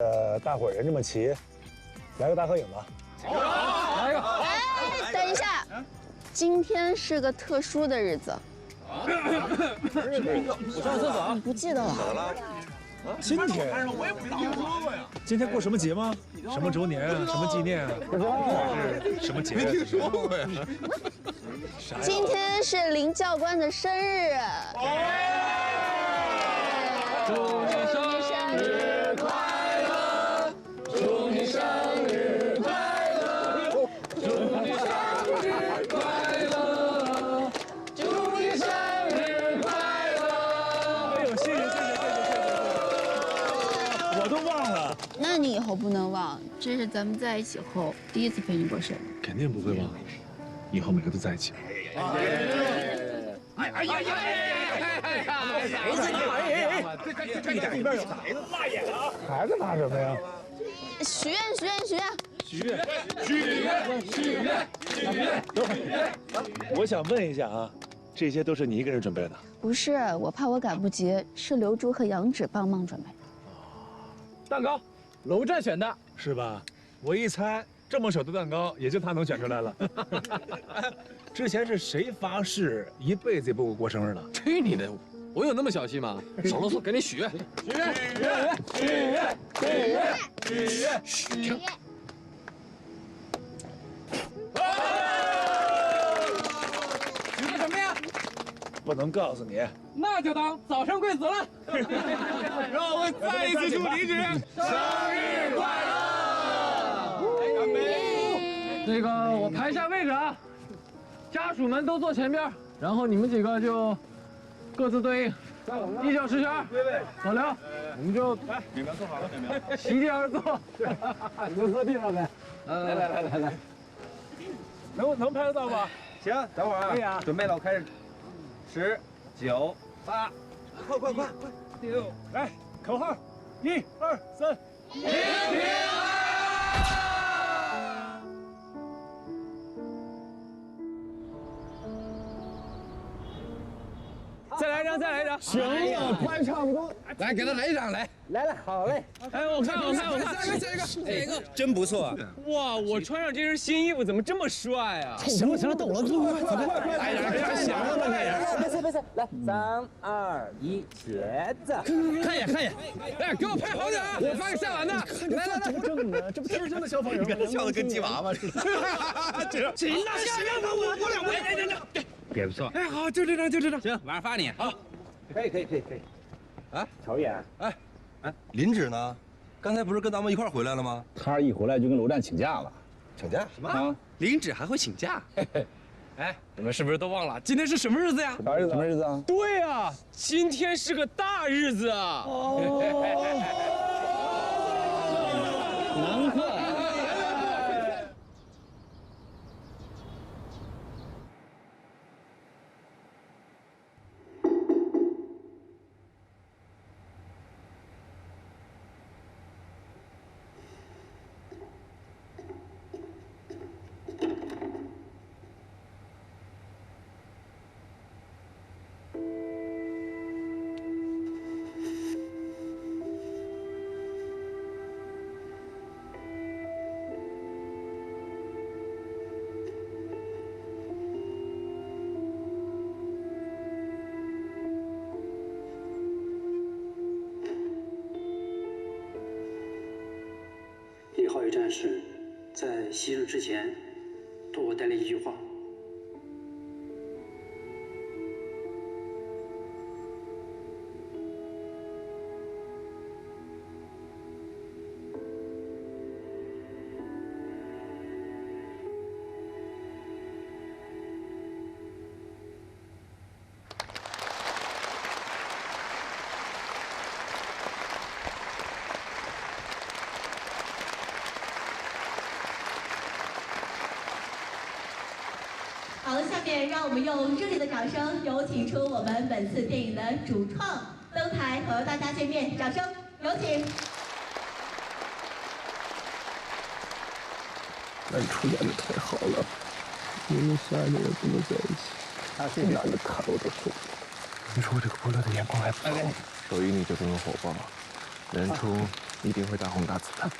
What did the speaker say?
呃，大伙人这么齐，来个大合影吧。来一个。哎，等一下，今天是个特殊的日子。我上厕所啊。你不记得了？今天，今天过什么节吗？什么周年啊？什么纪念啊？还是什么节？没听说过呀。今天是林教官的生日。祝你生后不能忘，这是咱们在一起后第一次陪你过生日。肯定不会忘，以后每个都在一起。哎呀呀呀呀！孩子呢？哎哎哎！这点里边有孩子，辣眼了啊！孩子怕什么呀？许愿，许愿，许愿。许愿，许愿，许愿，许愿。等会儿，我想问一下啊，这些都是你一个人准备的？不是，我怕我赶不及，是刘珠和杨芷帮忙准备。蛋糕，楼战选的。是吧？我一猜，这么小的蛋糕，也就他能选出来了。之前是谁发誓一辈子也不给我过生日的？去你的！我有那么小气吗？少啰嗦，赶紧许愿！许愿！许愿！许愿！许愿！许愿！许愿！许个什么呀？不能告诉你。那就当早生贵子了。让我们再一次祝李芷生日快乐！干杯！那个，我排一下位置啊，家属们都坐前边，然后你们几个就各自对应。一小十圈，老刘，我们就来，你们坐好了，你们，席地而坐，你就坐地上呗。来来来来来。来，能能拍得到吧？行，等会儿啊，可以啊准备了，我开始，十、九、八，快快快快，六，来，口号，一二三，平平来一张，再来一张。行了，快差不多，来，给他来一张，来。来了，好嘞，哎，我看，我看，我看，下一个，下一个，下一个。真不错，哇，我穿上这身新衣服怎么这么帅啊？行了行了，等我了，快快快快，来人，太响了吧，这人。别别别，来，三二一，茄子，看一眼，看一眼，来，给我拍好点啊！我发给夏兰的。来来来，正的，这不天生的消防员吗？笑得跟鸡娃娃似的。行了，下面我我也不错，哎，好，就这张，就这张。行，晚上发你。好，可以可以可以可以。啊，乔演，哎，哎林芷呢？刚才不是跟咱们一块儿回来了吗？他一回来就跟楼战请假了请假？什么？啊！林芷还会请假？哎，你们是不是都忘了今天是什么日子呀？啥日子？什么日子啊？对啊，今天是个大日子啊！哦难怪。战士在牺牲之前，对我带了一句话：好了，下面让我们用热烈的掌声，有请出我们本次电影的主创登台和大家见面，掌声有请。那你出演的太好了，明明相爱的人不能在一起，这男的看我都受不了。你说我这个伯乐的眼光还不错，手艺你就这么火爆，人畜一定会大红大紫的。